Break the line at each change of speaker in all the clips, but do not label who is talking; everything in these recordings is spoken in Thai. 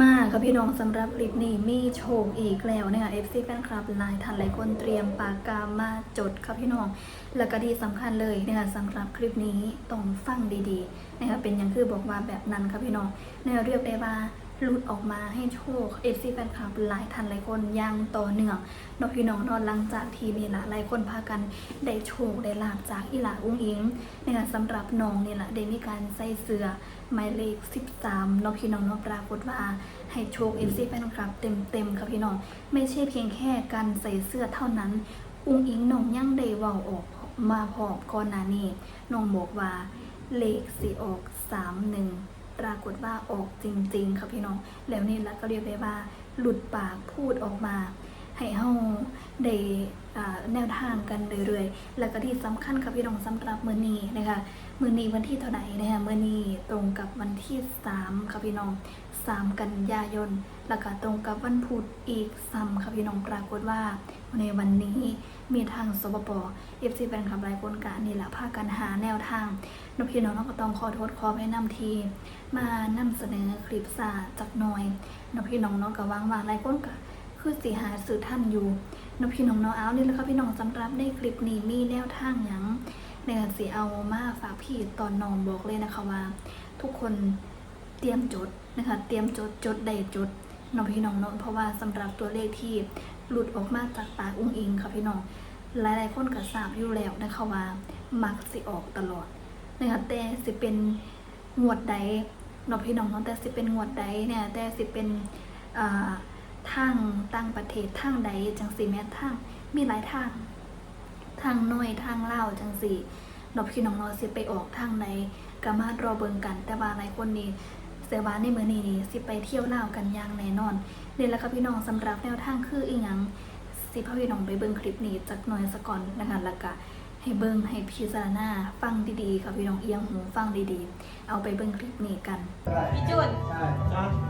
มาครับพี่น้องสำหรับคลิปนี้มีโชคอีกแล้วนะคะ FC แฟนคลับหลายท่านหลายคนเตรียมปากกามาจดครับพี่น้อง แล้วก็ที่สำคัญเลยนะคะสำหรับคลิปนี้ต้องฟังดีๆนะคะเป็นอย่างคือบอกว่าแบบนั้นครับพี่น้องในเรียกได้ว่า หลุดออกมาให้โชค FC แฟนคลับหลายท่านหลายคนยังต่อเนื่องนอกพี่น้องนอนหลังจากทีนี่ละหลายคนพากันได้โชคได้ลาบจากอีหลาอุ้งอิงในะคะสำหรับน้องนี่แหละได้มีการใส่เสื้อหมายเลข 13นอกพี่น้องนอกปรากฏว่าให้โชค FC แฟนคลับเต็มๆค่ะพี่น้องไม่ใช่เพียงแค่การใส่เสื้อเท่านั้น อุ้งอิงน้องยังได้ว้าออกมาพอบก่อนหน้านี้น้องบอกว่าเลขสิออก31 ปรากฏว่าออกจริง ๆ ค่ะพี่น้อง แล้วนี่ละก็เรียกได้ว่า หลุดปากพูดออกมา ให้เฮาได้แนวทางกันเรื่อยๆ แล้วก็ที่สำคัญค่ะพี่น้องสำหรับมื้อนี้นะคะมื้อนี้วันที่เท่าไหร่นะคะมื้อนี้ตรงกับวันที่3ค่ะพี่น้อง 3 กันยายน แล้วก็ตรงกับวันพุธอีกซ้ำค่ะพี่น้องปรากฏว่า ในวันนี้มีทางสปปเอฟซีแฟนคลับหลายคนกะนี่แหละพากันหาแนวทางนพี่น้องก็ต้องขอโทษขอให้นำทีมานำเสนอคลิปสาจักหน่อยนพี่น้องเนาะก็วางว่าหลายคนกะ คือสิหาสื่อท่านอยู่นพี่น้องเนาะเอานี่และค่ะพี่น้องสำหรับในคลิปนี้มีแนวทางหยังในการสิเอามาฝากพี่ตอนน้องบอกเลยนะคะว่า ทุกคนเตรียมจดนะคะเตรียมจดจดได้จดน้องพี่น้องเนาะเพราะว่าสำหรับตัวเลขที่หลุดออกมาจากปากอุ้งอิงค่ะพี่น้องหลายๆคนก็ทราบอยู่แล้วนะคะว่ามักสิออกตลอดนะคะแต่สิเป็นงวดใดนพี่น้องเนาะแต่สิเป็นงวดใดเนี่ยแต่สิเป็นอ่า ทางต่างประเทศทางใดจังสีแม้ทางมีหลายทางทางหน่วยทางเล่าจังสี่นาะพี่น้องเนาสิไปออกทางไหนก็มารอเบิงกัน แต่ว่าหลายคนนี่เสือบ้านในมือนี้นี่สิไปเที่ยวเล่ากันอย่างแน่นอนเนี่แหละค่ะพี่น้องสำหรับแนวทางคืออีหยังสิพาพี่น้องไปเบิงคลิปนี้จักหน่อยสะก่อนนะคะแล้วก็ ให้เบิ่งให้พิจารณาฟังดีๆค่ะพี่น้องเอียงหูฟังดีๆ เอาไปเบิ่งคลิปนี้กัน
พี่จุน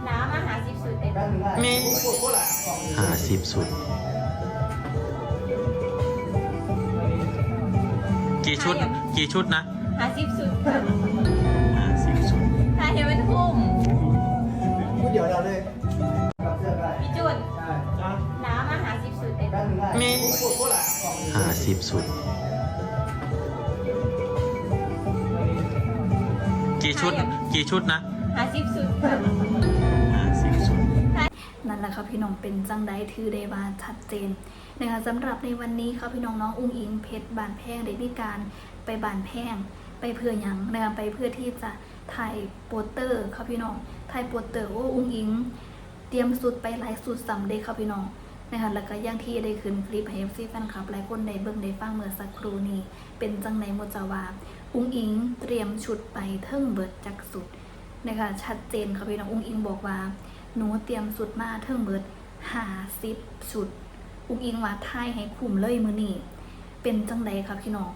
น้ำอาหารสิบสุดเด็ด
มีหาสิบสุด กี่ชุด กี่ชุดนะ
หาสิบสุด
หาสิบสุด
ถ้าเห็นมันคุ้ม
พูดเดี๋ยวเราเลยกับเสื้อได้
พี่จุน
ใช่
น้ำอาหารสิบสุดเด็ด
แป๊บนึงได้
มี
พูดพูดละ
หาสิบสุด ชุด กี่ชุดนะ
หาสิบสุด
หาสิบสุด
นั่นแหละค่ะพี่น้องเป็นจังไดถือได้ว่าชัดเจนนะคะสำหรับในวันนี้ค่ะพี่น้องน้องอุ้งอิงเพชรบานแพงได้มีการไปบานแพงไปเพื่อหยังนะคะไปเพื่อที่จะถ่ายโปสเตอร์ค่ะพี่น้องถ่ายโปสเตอร์โอ้อุ้งอิง เตรียมสุดไปหลายสุดสำเด็จค่ะพี่น้อง นะคะแล้วก็ย่างที่ได้ขึ้นคลิปให้ FC แฟนคลับหลายคนได้เบิ่งได้ฟังเมื่อสักครู่นี้ เป็นจังในโมจาวาอุ้งอิงเตรียมชุดไปเทิงเบิดจักสุดนะคะชัดเจนค่ะพี่น้องอุ้งอิงบอกว่าหนูเตรียมสุดมาเทิงเบิดหาสิบชุด อุ้งอิงว่าทายให้คุมเลยมือนี่เป็นจังใดครับพี่น้อง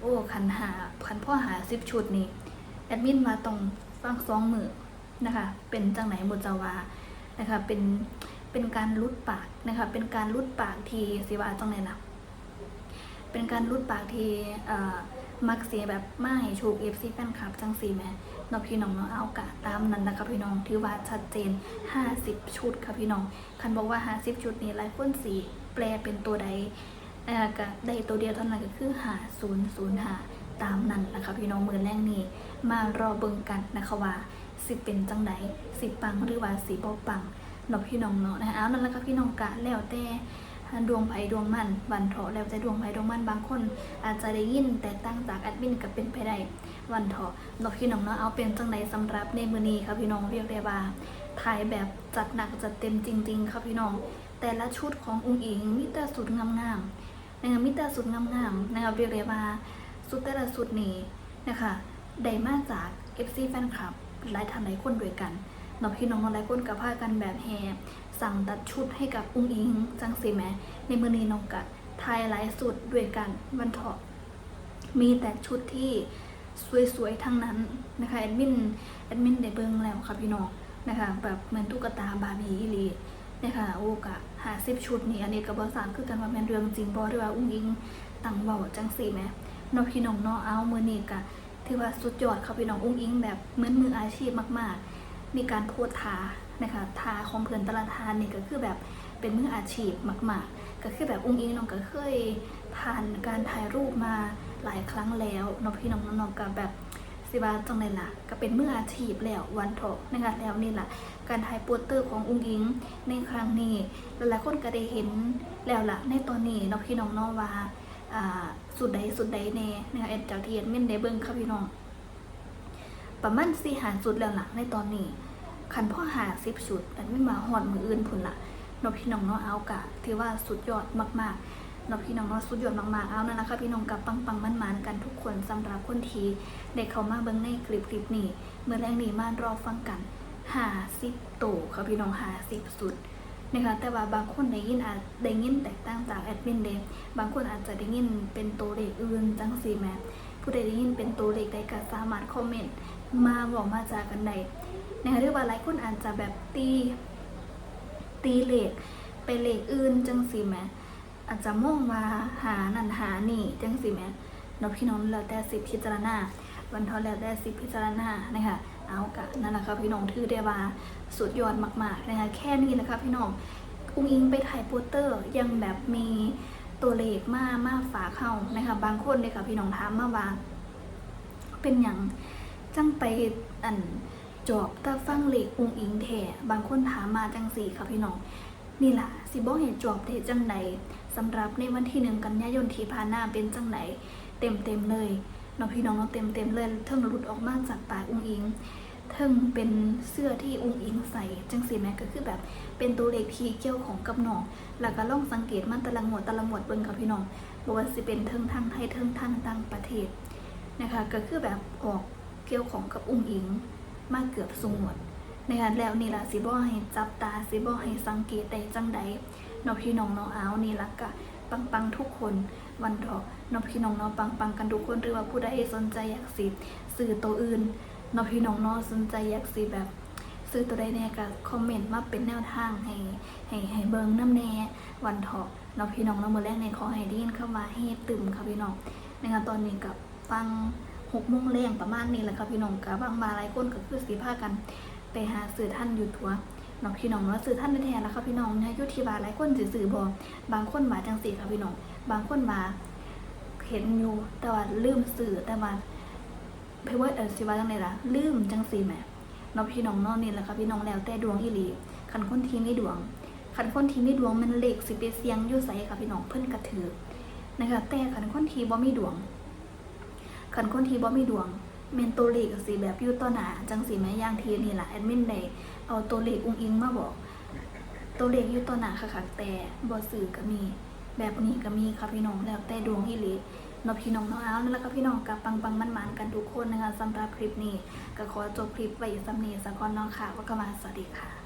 โอ้คันหาคันพ่อหาสิบชุดนี่แอดมินมาตรงฟังสองมือนะคะเป็นจังไหนบทจาวานะคะเป็น เป็นการลุดปากนะคะ เป็นการลุดปากทีสิว่าจังไหนล่ะเป็นการรุดปากทีมักเสียแบบไม่ชูกเอฟซีแฟนคลับจังสีแหม่นาะพี่น้องเนาะเอากะตามนั้นนะคะพี่น้องถือว่าชัดเจน 50 ชุดค่ะพี่น้อง คันบอกว่า 50 ชุดนี้หลายคนสีแปลเป็นตัวใดก็ได้ตัวเดียวเท่านั้นก็คือหา0 0หาตามนั้นนะคะพี่น้องมือแรกนี้มารอเบิ่งกันนะคะว่าสิเป็นจังใดสิปังหรือว่าสิบ่ปัง เนาะพี่น้องเนาะนะคะเอานั่นและค่ะพี่น้องกะแล้วแต่ดวงไผ่ดวงมันวันเถาะแล้วแต่ดวงไผ่ดวงมันบางคน อาจจะได้ยินแต่ตั้งจากแอดมินกับเป็นไปได้วันเถาะเนาะพี่น้องเนาะเอาเป็นจังไดสำหรับในมือนี้ครับพี่น้องเรียกได้ว่าถ่ายแบบจัดหนักจัดเต็มจริง ๆครับพี่น้อง แต่ละชุดขององค์อิงมีแต่สุดงามๆนะคะมีแต่สุดงามๆนะคะเรียกได้ว่าสุดแต่ละสุดนี้นะคะได้มาจาก FC แฟนคลับหลายท่านหลายคนด้วยกัน เนาะพี่น้องหลายคนกับพากันแบบแฮสั่งตัดชุดให้กับอุ้งอิงจังสิแหมในมือนี้น้องกัดทายหลายสุดด้วยกันวันเถาะมีแต่ชุดที่สวยๆทั้งนั้นนะคะแอดมินแอดมินได้เบิ่งแล้วค่ะพี่น้องนะคะแบบเหมือนตุ๊กตาบาร์บี้อีลีนะคะโอ้กะหาสิบชุดนี่อันนี้กับบอสามคือกันว่าเป็นเรื่องจริงบอหรือว่าอุ้งอิงตั้งเบาจังสิแหมนอพี่น้องนาะเอามือนี้กะถือว่าสุดยอดค่ะพี่น้องอุ้งอิงแบบเหมือนมืออาชีพมากๆ มีการโพสท่านะคะทาของเพื่อนแตละทานนี่ก็คือแบบเป็นมืออาชีพมาก ๆ ก็คือแบบอุ้งอิงน้องก็เคยผ่านการถ่ายรูปมาหลายครั้งแล้วน้องพี่น้องน้องๆก็แบบสิว่าจังเลยล่ะก็เป็นมืออาชีพแล้ววันเถอะนะคะแล้วนี่แหละการถ่ายโปสเตอร์ของอุ้งอิงในครั้งนี้หลายๆคนก็ได้เห็นแล้วล่ะในตอนนี้น้องพี่น้องน้องว่าสุดใดสุดใดแน่นะคะเอ็ดจากที่เมินได้เบิ่งค่ะพี่น้อง ประมาณสี่หาจุดแล้วล่ะในตอนนี้คันพ่อหาสิบชุดแต่ไม่มาหอดมืออื่นพุ่นละนอพี่น้องเนาะเอากะที่ว่าสุดยอดมากๆนอพี่น้องเนาะสุดยอดมากๆเอานั่นนะคะพี่น้องกับปังปังมันมันกันทุกคนสำหรับคนทีได้เข้ามาเบิ่งในคลิปคลิปนี้เมื่อแรงนี้มารอฟังกันหาสิบโตค่ะพี่น้องหาสิบสุดนะคะแต่ว่าบางคนได้ยินอาจได้ยินแตกต่างจากแอดมินเดมบางคนอาจจะได้ยินเป็นตัวเลขอื่นจังสีแม่ผู้ใดได้ยินเป็นตัวเลขใดก็สามารถคอมเมนต์ มาบอกมาจากันได้นะคะหรือว่าหลายคนอาจจะแบบตีตีเหล็กไปเหล็กอื่นจังสิแมอาจจะมองว่าหานันหานี่จังสิแมเนาะพี่น้องแล้วแต่สิพิจารณาวันทอแล้วแต่สิพิจารณานะคะเอากะนั่นแหละค่ะพี่น้องถือได้ว่าสุดยอดมากๆนะคะแค่นี้นะคะพี่น้องอุ้งอิงไปถ่ายโปสเตอร์ยังแบบมีตัวเลขมามาฝาเข้านะคะบางคนเลยค่ะพี่น้องถามมาว่าเป็นอย่าง จังไปอันจอบตาฟังเหล็กอุงอิงแท่บางคนถามมาจังสี่ค่ะพี่น้องนี่ล่ะสิบ่เห็นจอบเทจังใดสำหรับในวันที่หนึ่งกันยายนที่ผ่านหน้าเป็นจังไหนเต็มเต็มเลยน้องพี่น้องเนาเต็มเต็มเลยเทิงหลุดออกมาจากปากอุงอิงเทิงเป็นเสื้อที่อุงอิงใส่จังสีแม่ก็คือแบบเป็นตัวเลขที่เกี่ยวของกับน้องแล้วก็ล่องสังเกตมันตะละหมวดตะละหมวดเบิ่งค่ะพี่น้องบ่ว่าสิเป็นเทิงทางไทยเทิงทางต่างประเทศนะคะก็คือแบบออก เกี่ยวของกับอุ้งอิงมาเกือบสูงหมดนะคะแล้วนี่ล่ะสิบ่ให้จับตาสิบ่ให้สังเกตได้จังใดนาะพี่น้องนาะเอานี่ล่ะกะปังปังทุกคนวันเถาะนาะพี่น้องเนาะปังปังกันทุกคนหรือว่าผู้ใดสนใจอยากสิสื่อตัวอื่นนาะพี่น้องเนาะสนใจอยากสิแบบซื้อตัวใดแน่ก็คอมเมนต์มาเป็นแนวทางให้ให้ให้เบิงน้ำแน่วันเถาะเนาพี่น้องเนาะมื้อแรกในขอให้ได้ยินเข้ามาเฮ็ดตึมค่ะพี่น้องนะคะตอนนี้กับฟัง หกโมงแรงประมาณนี้แหละค่ะพี่น้องกะบางมาหลายคนก็คือสีผ้ากันไปหาสื่อท่านอยู่ทัวน้องพี่น้องว่าสื่อท่านแท้ๆแล้วค่ะพี่น้องนะยุทธิบาหลายคนสิสื่อบอบางคนมาจังสีค่ะพี่น้อง บางคนมาเห็นอยู่แต่ว่าลืมสื่อแต่ว่าเพว่าเออสิว่าจังไดล่ะลืมจังสีแหมน้องพี่น้องนอนนี่แหละค่ะพี่น้องแล้วแต่ดวงอีหลีคันคนทีไม่ดวงคันคนทีไม่ดวงมันเลขสิไปเสียงยู่ใสค่ะพี่น้องเพิ่นกระถือนะคะแต่คันคนทีบ่มีดวง คันคนที่บ่มีดวงเมนตัวเลขก็สิแบบยู่ต่อหนาจังสิแม่ย่างทีนี่แหละแอดมินได้เอาตัวเลขอุ้งอิงมาบอก ตัวเลขยู่ต่อหนาค่ะๆแต่บ่ซื้อก็มี แบบนี้ก็มีค่ะพี่น้องแล้วแต่ดวงอีหลีเนพี่น้องนาะเอานั่นแหล้วก็พี่น้องกับปังปังมันมันๆกันทุกคนนะคะสำหรับคลิปนี้ ก็ขอจบคลิปไว้สำเนียสักก่อนเนาะค่ะว่าก็มาสวัสดีค่ะ